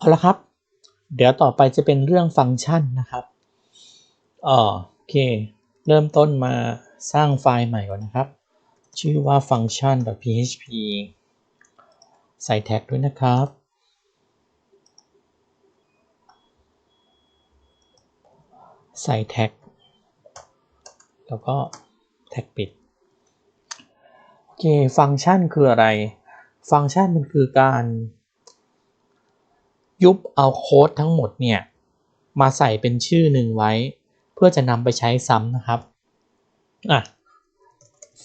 เอาละครับ เดี๋ยวต่อไปจะเป็นเรื่องฟังก์ชันนะครับอ๋อโอเค เริ่มต้นมาสร้างไฟล์ใหม่ก่อนนะครับ ชื่อว่า function.php ใส่แท็กด้วยนะครับ ใส่แท็ก แล้วก็แท็กปิด โอเค ฟังก์ชันคืออะไร ฟังก์ชันมันคือการ ยุบเอาโค้ดทั้งหมดเนี่ยมาใส่เป็นชื่อหนึ่งไว้ เพื่อจะนำไปใช้ซ้ำนะครับอะ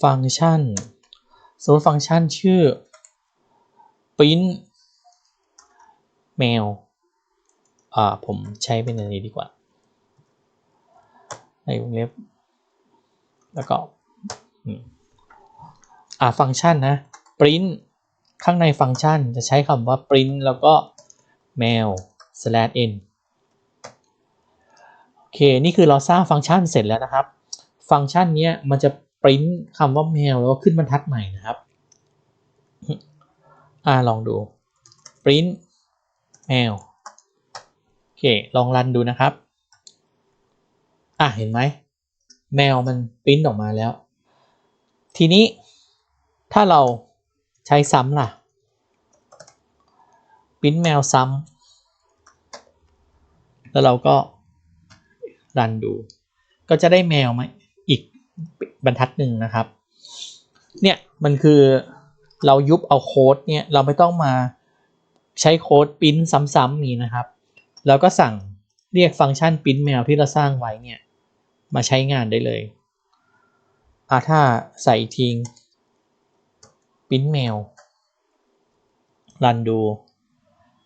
ฟังก์ชันสมมติฟังก์ชันชื่อ print แมวอ่าผมใช้เป็นอันนี้ดีกว่า ในวงเล็บ แล้วก็อ่าฟังก์ชันนะ print ข้างในฟังก์ชันจะใช้คำว่า print แล้วก็ mail slash n โอเค นี่คือเราสร้างฟังก์ชันเสร็จแล้วนะครับ ฟังก์ชันนี้มันจะ print คำว่า mail แล้วก็ขึ้นบรรทัดใหม่นะครับอ่าลองดู print mail โอเค ลองรันดูนะครับ อะ เห็นไหม แมวมันปริ้นออกมาแล้ว ทีนี้ถ้าเราใช้ซ้ำล่ะ ปริ้นแมวซ้ำแล้วเราก็รันดู ก็จะได้แมวมาอีกบรรทัดหนึ่งนะครับ เนี่ยมันคือเรายุบเอาโค้ดเนี่ยเราไม่ต้องมาใช้โค้ดปริ้นซ้ำๆนี้นะครับ แล้วก็สั่งเรียกฟังก์ชันปริ้นแมวที่เราสร้างไว้เนี่ยมาใช้งานได้เลยอาถ้าใส่ทิ้งปริ้นแมวรันดู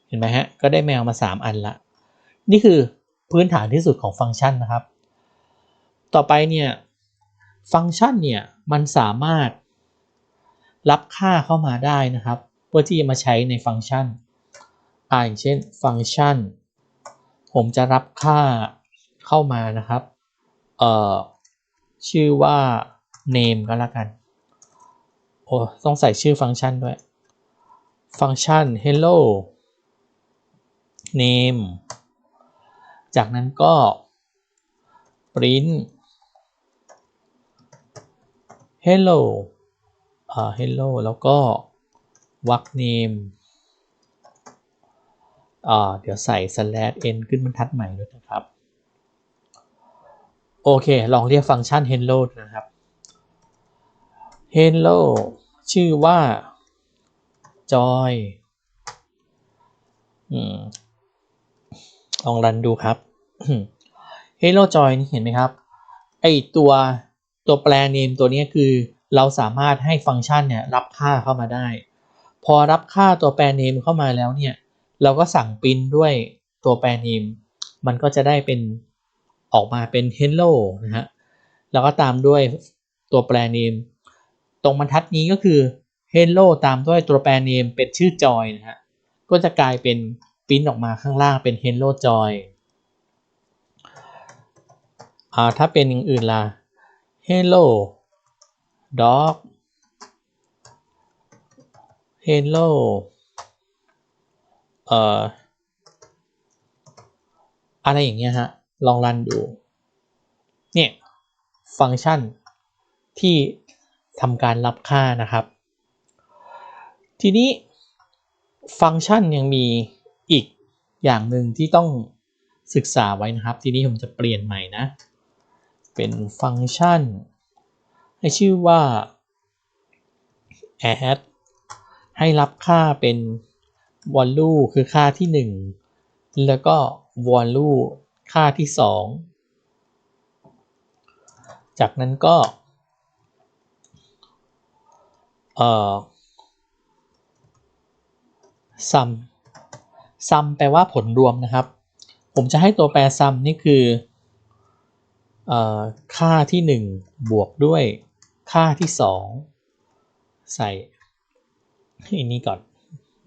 เห็นไหมฮะ ก็ได้แมวมา 3 อันละ นี่คือพื้นฐานที่สุดของฟังก์ชันนะครับ ต่อไปเนี่ย ฟังก์ชันเนี่ย มันสามารถรับค่าเข้ามาได้นะครับ เพื่อที่จะมาใช้ในฟังก์ชันอ่าอย่างเช่นฟังก์ชัน ผมจะรับค่าเข้ามานะครับ เอ่อ ชื่อว่า name ก็แล้วกัน โอ้ ต้องใส่ชื่อฟังก์ชันด้วย ฟังก์ชัน hello name จากนั้นก็ print hello อ่า hello แล้วก็วัก name อ่า เดี๋ยวใส่ slash n ขึ้นบรรทัดใหม่ด้วยนะครับ โอเค ลองเรียกฟังก์ชัน hello นะครับ hello ชื่อว่า joy อืม ลองรันดูครับ hello joy นี่เห็นไหมครับ ไอตัวตัวแปร name ตัวนี้คือเราสามารถให้ฟังก์ชันเนี่ยรับค่าเข้ามาได้ พอรับค่าตัวแปร name เข้ามาแล้วเนี่ย เราก็สั่งปริ้นด้วยตัวแปร name มันก็จะได้เป็นออกมาเป็น hello นะฮะ แล้วก็ตามด้วยตัวแปร name ตรงบรรทัดนี้ก็คือ hello ตามด้วยตัวแปร name เป็นชื่อ joy นะฮะ ก็จะกลายเป็น ปิ้นออกมาข้างล่างเป็น hello joy อ่าถ้าเป็นอย่างอื่นล่ะ hello dog hello เอ่ออะไรอย่างเงี้ยฮะ ลองรันดู เนี่ย ฟังก์ชันที่ทำการรับค่านะครับ ทีนี้ฟังก์ชันยังมี อีกอย่างหนึ่งที่ต้องศึกษาไว้นะครับ ทีนี้ผมจะเปลี่ยนใหม่นะ เป็นฟังก์ชัน ให้ชื่อว่า add ให้รับค่าเป็น value คือค่าที่ 1 แล้วก็ value ค่าที่ 2 จากนั้นก็เอ่อ sum sum แปลว่าผลรวมนะครับ ผมจะให้ตัวแปร sum นี่คืออค่าที่ 1 บวกด้วยค่าที่ 2 ใส่อันนี้ก่อน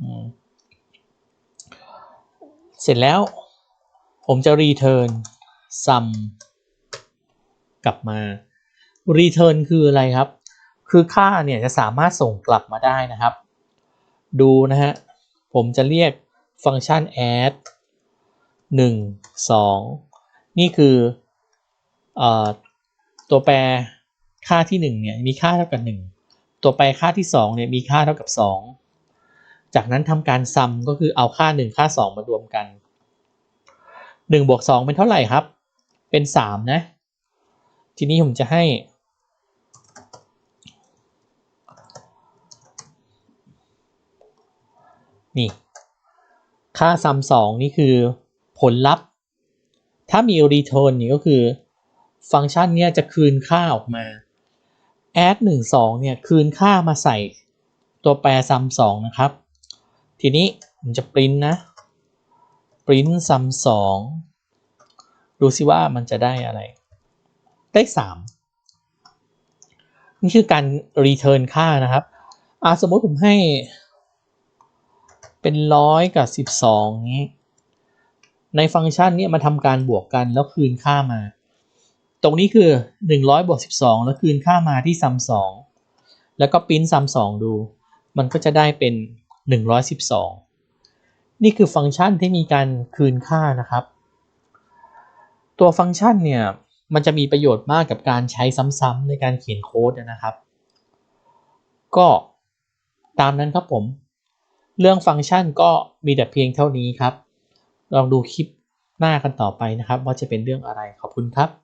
อเสร็จแล้วผมจะ return sum กลับมา return คืออะไรครับ คือค่าเนี่ยจะสามารถส่งกลับมาได้นะครับ ดูนะฮะ ผมจะเรียก ฟังก์ชัน add 1 2 นี่คือเอ่อตัวแปรค่าที่ 1 เนี่ย มีค่าเท่ากับ 1 ตัวแปรค่าที่ 2 เนี่ย มีค่าเท่ากับ 2 จากนั้นทำการซัมก็คือเอาค่า 1 ค่า 2 มารวมกัน 1 บวก 2 เป็นเท่าไหร่ครับ เป็น 3 นะ ทีนี้ผมจะให้นี่ ค่าซัมสองนี่คือผลลัพธ์ ถ้ามี return นี่ก็คือ ฟังก์ชันเนี้ยจะคืนค่าออกมา add 1 2เนี่ยคืนค่ามาใส่ตัวแปรซัมสองนะครับ ทีนี้ผมจะ print นะ print ซัมสองดูสิว่ามันจะได้อะไร ได้ 3 นี่คือการ return ค่านะครับอ่าสมมติผมให้ เป็นร้อยกับสิบสองนี้ ในฟังก์ชันนี้มาทำการบวกกันแล้วคืนค่ามา ตรงนี้คือหนึ่งร้อยบวกสิบสองแล้วคืนค่ามาที่ซัมสองแล้วก็ปิ้นซัมสองดู มันก็จะได้เป็นหนึ่งร้อยสิบสองนี่คือฟังก์ชันที่มีการคืนค่านะครับ ตัวฟังก์ชันเนี่ยมันจะมีประโยชน์มากกับการใช้ซ้ำๆในการเขียนโค้ดนะครับ ก็ตามนั้นครับผม เรื่องฟังก์ชันก็มีแต่เพียงเท่านี้ครับ ลองดูคลิปหน้ากันต่อไปนะครับ ว่าจะเป็นเรื่องอะไรขอบคุณครับ